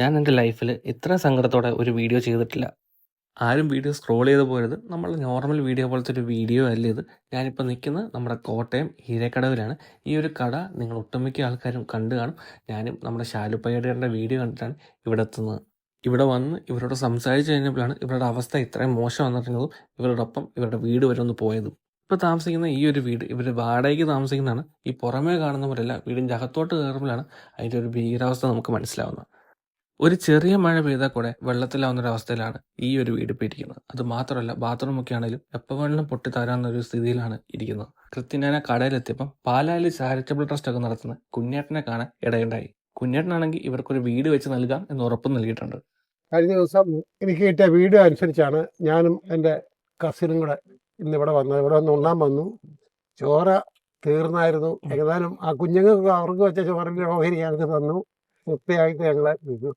ഞാൻ എന്റെ ലൈഫിൽ ഇത്ര സങ്കടത്തോടെ ഒരു വീഡിയോ ചെയ്തിട്ടില്ല. ആരും വീഡിയോ സ്ക്രോൾ ചെയ്ത് പോരുത്. നമ്മൾ നോർമൽ വീഡിയോ പോലത്തെ ഒരു വീഡിയോ അല്ല ഇത്? ഞാനിപ്പോൾ നിൽക്കുന്നത് നമ്മുടെ കോട്ടയം ഹീരക്കടവിലാണ്. ഈ ഒരു കട നിങ്ങൾ ഒട്ടുമിക്ക ആൾക്കാരും കണ്ടു കാണും. ഞാനും നമ്മുടെ ശാലുപ്പയുടെ വീഡിയോ കണ്ടിട്ടാണ് ഇവിടെ എത്തുന്നത്. ഇവിടെ വന്ന് ഇവരോട് സംസാരിച്ച് കഴിഞ്ഞപ്പോഴാണ് ഇവരുടെ അവസ്ഥ ഇത്രയും മോശം വന്നിട്ടുള്ളതും ഇവരോടൊപ്പം ഇവരുടെ വീട് വരെ ഒന്ന് പോയതും. ഇപ്പോൾ താമസിക്കുന്ന ഈ ഒരു വീട് ഇവർ വാടകയ്ക്ക് താമസിക്കുന്നതാണ്. ഈ പുറമേ കാണുന്നവരല്ല വീടിന്റെ അകത്തോട്ട് കയറുമ്പോഴാണ് അതിന്റെ ഒരു ഭീകരാവസ്ഥ നമുക്ക് മനസ്സിലാവുന്നത്. ഒരു ചെറിയ മഴ പെയ്താൽ കൂടെ വെള്ളത്തിലാവുന്ന ഒരു അവസ്ഥയിലാണ് ഈ ഒരു വീട് ഇപ്പോൾ ഇരിക്കുന്നത്. അത് മാത്രമല്ല ബാത്റൂമൊക്കെ ആണെങ്കിലും എപ്പോൾ വെള്ളം പൊട്ടി ഒരു സ്ഥിതിയിലാണ് ഇരിക്കുന്നത്. കൃത്യം ഞാൻ ആ കടയിലെത്തിയപ്പം പാലാലി ചാരിറ്റബിൾ ട്രസ്റ്റ് ഒക്കെ നടത്തുന്ന കുഞ്ഞേട്ടനെ കാണാൻ ഇടയുണ്ടായി. കുഞ്ഞേട്ടനാണെങ്കിൽ ഇവർക്കൊരു വീട് വെച്ച് നൽകാം എന്ന് ഉറപ്പ് നൽകിയിട്ടുണ്ട്. കഴിഞ്ഞ ദിവസം എനിക്ക് കിട്ടിയ വീഡിയോ അനുസരിച്ചാണ് ഞാനും എന്റെ കസിനും കൂടെ ഇന്ന് ഇവിടെ വന്നത്. ഇവിടെ വന്ന് ഉണ്ണാൻ വന്നു. ചോര തീർന്നായിരുന്നു. ഏകദേശം ആ കുഞ്ഞുങ്ങൾക്ക് അവർക്ക് വെച്ച ചോറിന്റെ ഓഹരി ഞങ്ങൾക്ക് തന്നു. വൃത്തിയായിട്ട് ഞങ്ങളെ ഇത്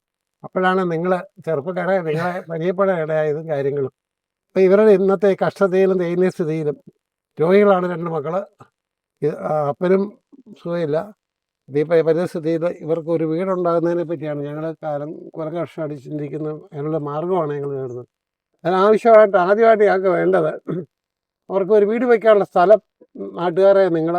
അപ്പോഴാണ് നിങ്ങൾ ചെറുപ്പക്കാരെ നിങ്ങളെ പരിചയപ്പെടാൻ ഇടയായതും കാര്യങ്ങളും അപ്പോൾ ഇവരുടെ ഇന്നത്തെ കഷ്ടതയിലും ദയനീയ സ്ഥിതിയിലും രോഗികളാണ് രണ്ട് ആ അപ്പനും സുഖമില്ല. ഈ പ- പരിസ്ഥിതിയിൽ ഇവർക്ക് ഒരു വീടുണ്ടാകുന്നതിനെ പറ്റിയാണ് ഞങ്ങൾ കാലം കുറേ വർഷം ചിന്തിക്കുന്ന അതിനുള്ള മാർഗമാണ് ഞങ്ങൾ നേടുന്നത്. അതിനാവശ്യമായിട്ട് ആദ്യമായിട്ട് ഞങ്ങൾക്ക് വേണ്ടത് അവർക്ക് ഒരു വീട് വയ്ക്കാനുള്ള സ്ഥലം നാട്ടുകാരെ നിങ്ങൾ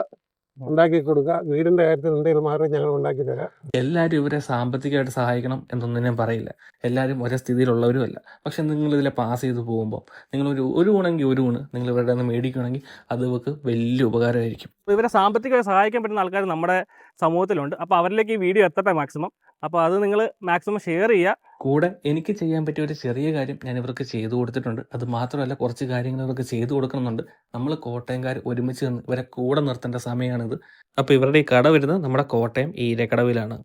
ഉണ്ടാക്കി കൊടുക്കുക. വീടിന്റെ കാര്യത്തിൽ എന്തെങ്കിലും മാറി ഞങ്ങൾ ഉണ്ടാക്കി തരാം. എല്ലാവരും ഇവരെ സാമ്പത്തികമായിട്ട് സഹായിക്കണം എന്നൊന്നും ഞാൻ പറയില്ല. എല്ലാവരും ഒരേ സ്ഥിതിയിലുള്ളവരും അല്ല. പക്ഷെ നിങ്ങൾ ഇതിലെ പാസ് ചെയ്ത് പോകുമ്പോൾ നിങ്ങൾ ഒരു ഒരു ഊണെങ്കിൽ ഒരു ഊണ് നിങ്ങൾ ഇവരുടെ നിന്ന് മേടിക്കുകയാണെങ്കിൽ അത് ഇവർക്ക് വലിയ ഉപകാരമായിരിക്കും. ഇവരെ സാമ്പത്തികമായി സഹായിക്കാൻ പറ്റുന്ന ആൾക്കാർ നമ്മുടെ സമൂഹത്തിലുണ്ട്. അപ്പോൾ അവരിലേക്ക് ഈ വീഡിയോ എത്തട്ടെ മാക്സിമം അപ്പോൾ അത് നിങ്ങൾ മാക്സിമം ഷെയർ ചെയ്യുക. കൂടെ എനിക്ക് ചെയ്യാൻ പറ്റിയ ഒരു ചെറിയ കാര്യം ഞാൻ ഇവർക്ക് ചെയ്തു കൊടുത്തിട്ടുണ്ട്. അത് മാത്രമല്ല കുറച്ച് കാര്യങ്ങൾ ഇവർക്ക് ചെയ്തു കൊടുക്കണമെന്നുണ്ട്. നമ്മൾ കോട്ടയംകാർ ഒരുമിച്ച് നിന്ന് ഇവരെ കൂടെ നിർത്തേണ്ട സമയമാണിത്. അപ്പോൾ ഇവരുടെ ഈ കട വരുന്നത് നമ്മുടെ കോട്ടയം ഈരക്കടവിലാണ്.